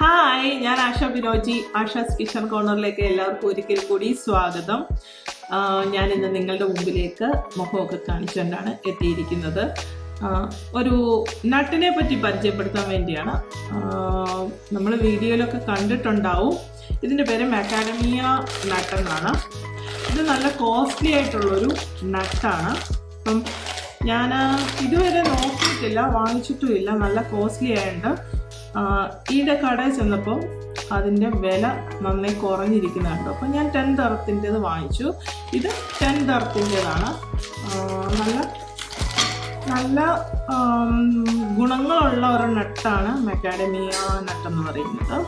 Hi ഞാൻ Asha Binoji Asha's kitchen കോർണറിലേക്ക് എല്ലാവർക്കും ഒരിക്കൽ കൂടി സ്വാഗതം. ഞാൻ ഇന്ന് നിങ്ങളുടെ മുമ്പിലേക്ക് മുഖമൊക്കെ കാണിച്ചുകൊണ്ടാണ് എത്തിയിരിക്കുന്നത്. ഒരു നട്ടിനെ പറ്റി പരിചയപ്പെടുത്താൻ വേണ്ടിയാണ്. നമ്മൾ വീഡിയോയിലൊക്കെ കണ്ടിട്ടുണ്ടാവും. ഇതിന്റെ പേര് മെക്കാഡമിയ നട്ട് എന്നാണ് ഇത് നല്ല കോസ്റ്റ്ലി ആയിട്ടുള്ളൊരു നട്ടാണ്. അപ്പം ഞാൻ ഇതുവരെ നോക്കിയിട്ടില്ല വാങ്ങിച്ചിട്ടുമില്ല നല്ല കോസ്റ്റ്ലി ആയതുകൊണ്ട് ഈയുടെ കടയിൽ ചെന്നപ്പോൾ അതിന്റെ വില നന്നായി കുറഞ്ഞിരിക്കുന്നുണ്ട്. അപ്പോൾ ഞാൻ ടെൻ തറത്തിന്റേത് വാങ്ങിച്ചു. ഇത് ടെൻ തറത്തിന്റേതാണ് നല്ല നല്ല ഗുണങ്ങളുള്ള ഒരു നട്ടാണ് മെക്കാഡമിയ നട്ട് എന്ന് പറയുന്നത്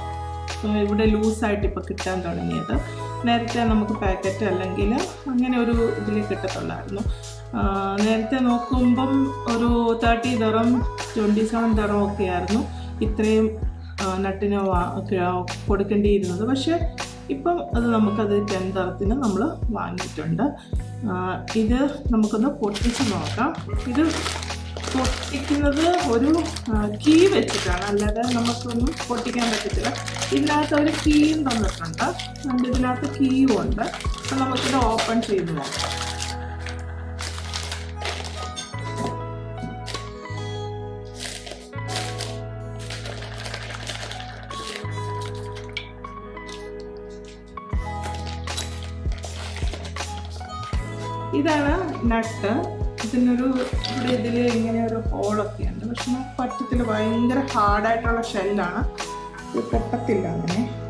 ഇവിടെ ലൂസായിട്ട് ഇപ്പോൾ കിട്ടാൻ തുടങ്ങിയത്. നേരത്തെ നമുക്ക് പാക്കറ്റ് അല്ലെങ്കിൽ അങ്ങനെ ഒരു ഇതിൽ കിട്ടത്തുള്ളായിരുന്നു. നേരത്തെ നോക്കുമ്പം ഒരു തേർട്ടി ദറം ട്വന്റി സെവൻ ദറം ഒക്കെ ആയിരുന്നു. ഇത്രയും നട്ടിനോ കൊടുക്കേണ്ടിയിരുന്നത്. പക്ഷേ ഇപ്പം അത് നമുക്കത് ടെൻതറത്തിന് നമ്മൾ വാങ്ങിയിട്ടുണ്ട്. ഇത് നമുക്കൊന്ന് പൊട്ടിച്ച് നോക്കാം. ഇത് പൊട്ടിക്കുന്നത് ഒരു കീ വെച്ചിട്ടാണ്. അല്ലാതെ നമുക്കൊന്നും പൊട്ടിക്കാൻ പറ്റത്തില്ല. ഇതിനകത്ത് ഒരു കീയും തന്നിട്ടുണ്ട്. ഇതിനകത്ത് കീയും ഉണ്ട്. അപ്പം നമുക്കിത് ഓപ്പൺ ചെയ്ത് നോക്കാം. ഇതാണ് നട്ട്. ഇതിനൊരു ഇവിടെ ഇതിൽ ഇങ്ങനെ ഒരു ഹോളൊക്കെ ഉണ്ട്. പക്ഷെ പറ്റത്തില്ല. ഭയങ്കര ഹാർഡായിട്ടുള്ള ഷെല്ലാണ് ഇത് പൊട്ടത്തില്ല അങ്ങനെ.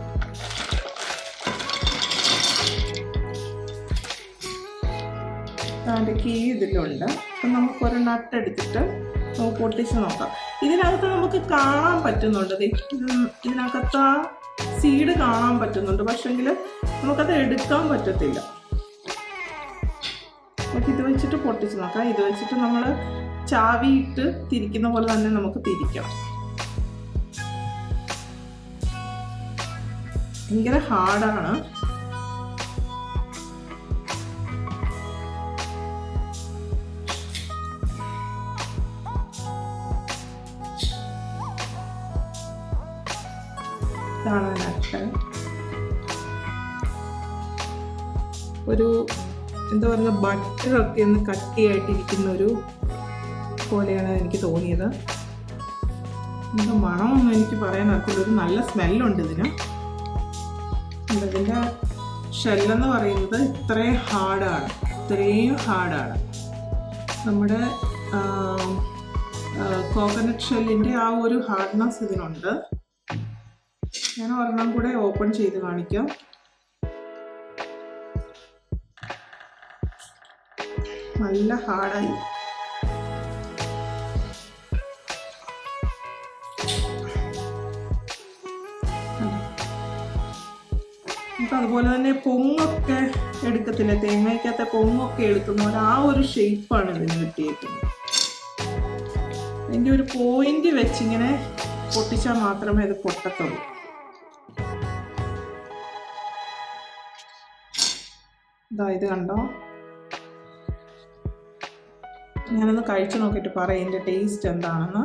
അതിന്റെ കീ ഇതിലുണ്ട്. അപ്പം നമുക്കൊരു നട്ട് എടുത്തിട്ട് നമുക്ക് പൊട്ടിച്ച് നോക്കാം. ഇതിനകത്ത് നമുക്ക് കാണാൻ പറ്റുന്നുണ്ട്. ഇതിനകത്ത് ആ സീഡ് കാണാൻ പറ്റുന്നുണ്ട്. പക്ഷെങ്കിൽ നമുക്കത് എടുക്കാൻ പറ്റത്തില്ല. നമുക്ക് ഇത് വെച്ചിട്ട് പൊട്ടിച്ച് നോക്കാം. ഇത് വെച്ചിട്ട് നമ്മൾ ചാവിയിട്ട് തിരിക്കുന്ന പോലെ തന്നെ നമുക്ക് തിരിക്കാം. ഭയങ്കര ഹാർഡാണ്. ഒരു എന്താ പറയുക ബട്ടറൊക്കെ ഒന്ന് കട്ടിയായിട്ടിരിക്കുന്ന ഒരു പോലെയാണ് എനിക്ക് തോന്നിയത്. മണമൊന്നും എനിക്ക് പറയാൻ അറിയില്ല ഒരു നല്ല സ്മെല്ലുണ്ട് ഇതിന്. ഇതിന്റെ ഷെല്ലെന്ന് പറയുന്നത് ഇത്രയും ഹാർഡാണ്. ഇത്രയും ഹാർഡാണ്. നമ്മുടെ കോക്കനട്ട് ഷെല്ലിന്റെ ആ ഒരു ഹാർഡ്നെസ് ഇതിനുണ്ട്. ഞാൻ ഒരെണ്ണം കൂടെ ഓപ്പൺ ചെയ്ത് കാണിക്കാം. നല്ല ഹാർഡായി. നമുക്ക് അതുപോലെ തന്നെ പൊങ്ങൊക്കെ എടുക്കത്തില്ല? തേങ്ങയ്ക്കകത്തെ പൊങ്ങൊക്കെ എടുക്കുന്ന പോലെ ആ ഒരു ഷേപ്പാണ് ഇതിന് കിട്ടിയേക്കുന്നത്. അതിന്റെ ഒരു പോയിന്റ് വെച്ചിങ്ങനെ പൊട്ടിച്ചാൽ മാത്രമേ ഇത് പൊട്ടത്തുള്ളൂ. ഇതാ ഇത് കണ്ടോ? ഞാനൊന്ന് കഴിച്ചു നോക്കിയിട്ട് പറയാം എന്റെ ടേസ്റ്റ് എന്താണെന്ന്.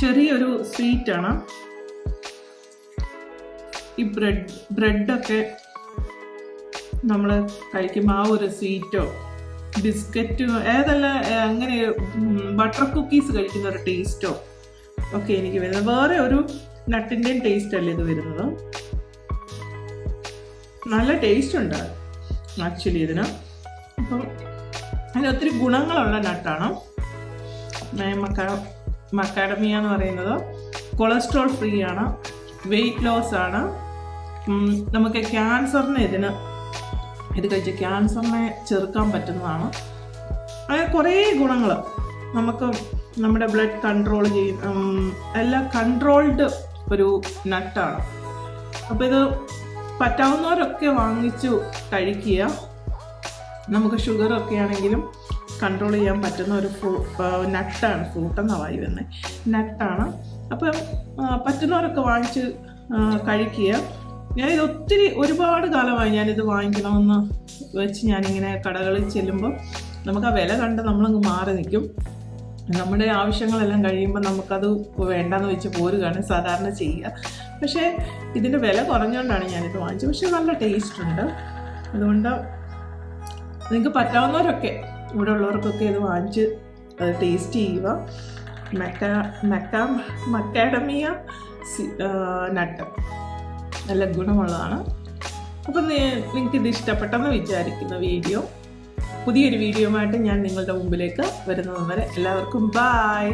ചെറിയൊരു സ്വീറ്റാണ് ഈ ബ്രെഡ് ബ്രെഡൊക്കെ നമ്മൾ കഴിക്കുമ്പോൾ ആ ഒരു സ്വീറ്റോ ബിസ്ക്കറ്റോ ഏതല്ല അങ്ങനെ ബട്ടർ കുക്കീസ് കഴിക്കുന്ന ഒരു ടേസ്റ്റോ ഒക്കെ എനിക്ക് വരുന്നത്. വേറെ ഒരു നട്ടിന്റെയും ടേസ്റ്റ് അല്ലേ ഇത് വരുന്നത്? നല്ല ടേസ്റ്റ് ഉണ്ട് ആക്ച്വലി ഇതിന്. അപ്പം അതിന് ഒത്തിരി ഗുണങ്ങളുള്ള നട്ടാണ്. മക്ക മക്കാഡമിയ എന്ന് പറയുന്നത് കൊളസ്ട്രോൾ ഫ്രീ ആണ് വെയിറ്റ് ലോസ് ആണ്. നമുക്ക് ക്യാൻസറിന് ഇതിന് ഇത് കഴിച്ച് ക്യാൻസറിനെ ചെറുക്കാൻ പറ്റുന്നതാണ്. അങ്ങനെ കുറേ ഗുണങ്ങൾ നമുക്ക് നമ്മുടെ ബ്ലഡ് കൺട്രോൾ ചെയ്യും എല്ലാ എല്ലാം കൺട്രോൾഡ് ഒരു നട്ടാണ്. അപ്പോൾ ഇത് പറ്റാവുന്നവരൊക്കെ വാങ്ങിച്ചു കഴിക്കുക. നമുക്ക് ഷുഗറൊക്കെ ആണെങ്കിലും കൺട്രോൾ ചെയ്യാൻ പറ്റുന്ന ഒരു ഫ്രൂ നട്ടാണ് ഫ്രൂട്ട് എന്നാണ് വായി വന്നത് നട്ടാണ്. അപ്പം പറ്റുന്നവരൊക്കെ വാങ്ങിച്ച് കഴിക്കുക. ഞാനിത് ഒത്തിരി ഒരുപാട് കാലമായി ഞാനിത് വാങ്ങിക്കണമെന്ന് വെച്ച് ഞാനിങ്ങനെ കടകളിൽ ചെല്ലുമ്പോൾ നമുക്ക് ആ വില കണ്ട് നമ്മളങ്ങ് മാറി നിൽക്കും. നമ്മുടെ ആവശ്യങ്ങളെല്ലാം കഴിയുമ്പോൾ നമുക്കത് വേണ്ടാന്ന് വെച്ച് പോരുകയാണ് സാധാരണ ചെയ്യുക പക്ഷേ ഇതിന്റെ വില കുറഞ്ഞുകൊണ്ടാണ് ഞാനിത് വാങ്ങിച്ചത്. പക്ഷേ നല്ല ടേസ്റ്റ് ഉണ്ട്. അതുകൊണ്ട് നിങ്ങൾക്ക് പറ്റാവുന്നവരൊക്കെ ഇവിടെ ഉള്ളവർക്കൊക്കെ ഇത് വാങ്ങിച്ച് ടേസ്റ്റ് ചെയ്യുക. Maca maca macadamia nut. നല്ല ഗുണമുള്ളതാണ്. അപ്പം നിങ്ങൾക്ക് ഇത് ഇഷ്ടപ്പെട്ടെന്ന് വിചാരിക്കുന്ന വീഡിയോ. പുതിയൊരു വീഡിയോയുമായിട്ട് ഞാൻ നിങ്ങളുടെ മുമ്പിലേക്ക് വരുന്നത് വരെ എല്ലാവർക്കും ബായ്